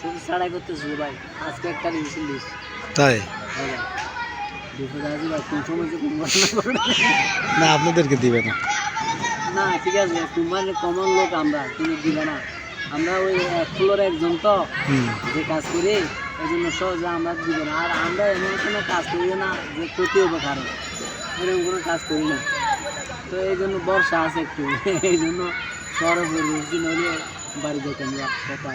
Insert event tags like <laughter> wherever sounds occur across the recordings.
শুধু ছাড়াই করতেছি ভাই। আজকে একটা লিখেছি লিস্ট তাই? দুশো টাকা দিবা কোন সময় যে কোন ঘটনা ঘটে। না আপনাদেরকে দিবে না। না ঠিক আছে তোমার কমন লোক আমরা তুমি দিবে না। আমরা ওই ফ্লোর একজন তো যে কাজ করি এই জন্য সহজে আমরা দিব না। আর আমরা এমন কোনো কাজ করি না যে ক্ষতি হবে কারণ এরকম কোনো কাজ করি না। তো এই জন্য বর্ষা আছে একটু। এই জন্য শহরে পরিবেশি নইলে বাড়ি যেতে আমরা কথা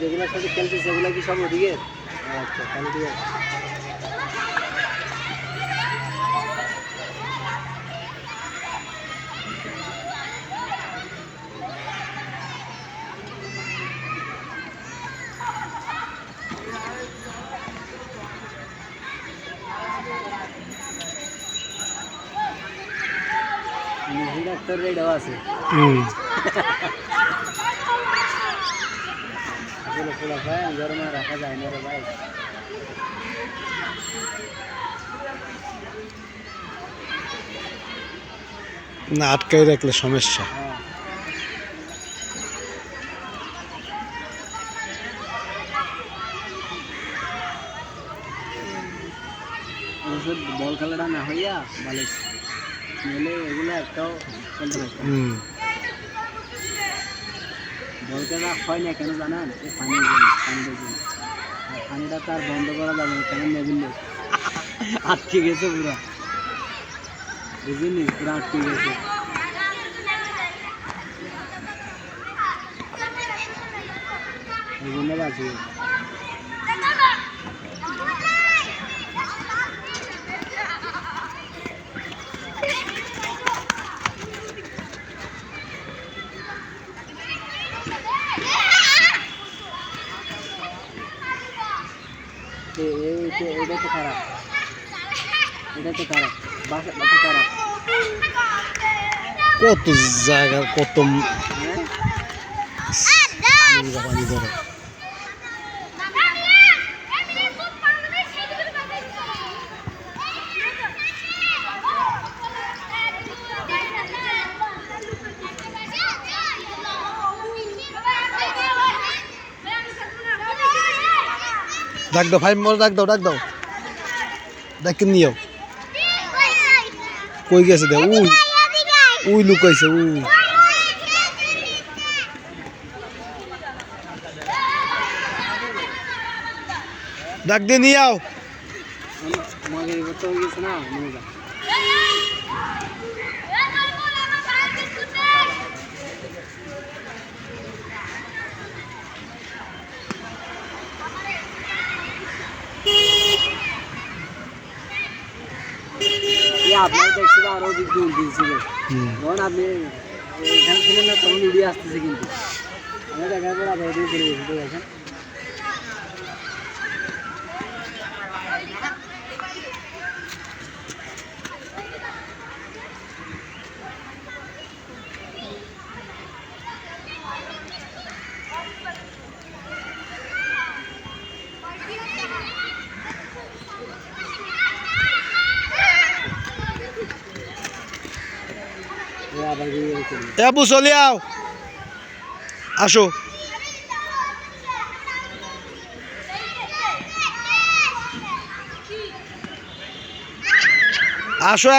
যেগুলোর সাথে খেলছে সেগুলো কি সব ওদিকে? আচ্ছা তাহলে ঠিক আছে। মহিলা ডাক্তার রেডও আছে। হুম। <laughs> গরমে রাখা যায় না রে ভাই। না আটকাই রাখলে সমস্যা। হ্যাঁ। ওষুধ বল খেলাটা না হইয়া ভালো নইলে এগুলো একটাও। হুম। বল খেলা হয় না, কেন জানেন? এই পানির জন্য পানিটার জন্য আর পানিটা তার বন্ধ করা যাবে না, কেন নেবেন আটকে গেছে পুরা। বুঝলি পুরা আটকে গেছে। এই জন্য বাঁচি এ- এই তো এটা তো খারাপ। এটাই তো খারাপ। বাসা বাসা খারাপ। কত জায়গা কত ডাক দাও ফাইভ মোর ডাক দাও ডাক দাও। ডাক নিও। কই গেছে দে? উই। উই লুকাইছে উই। ডাক দিয়ে নিয়ে আও। আমাকে এই করতে গেছে না নিয়ে যা এই আপনার দেখছিল আরও দিয়ে দিয়েছিল যখন আপনি এখানে ছিলেন না তখন উড়িয়ে আসতেছে কিন্তু। আমি দেখার পর আবার দিয়ে চলে গেছি দেখেন। এই আবার গিয়ে চলে এ আবু চলে আও আসো আসো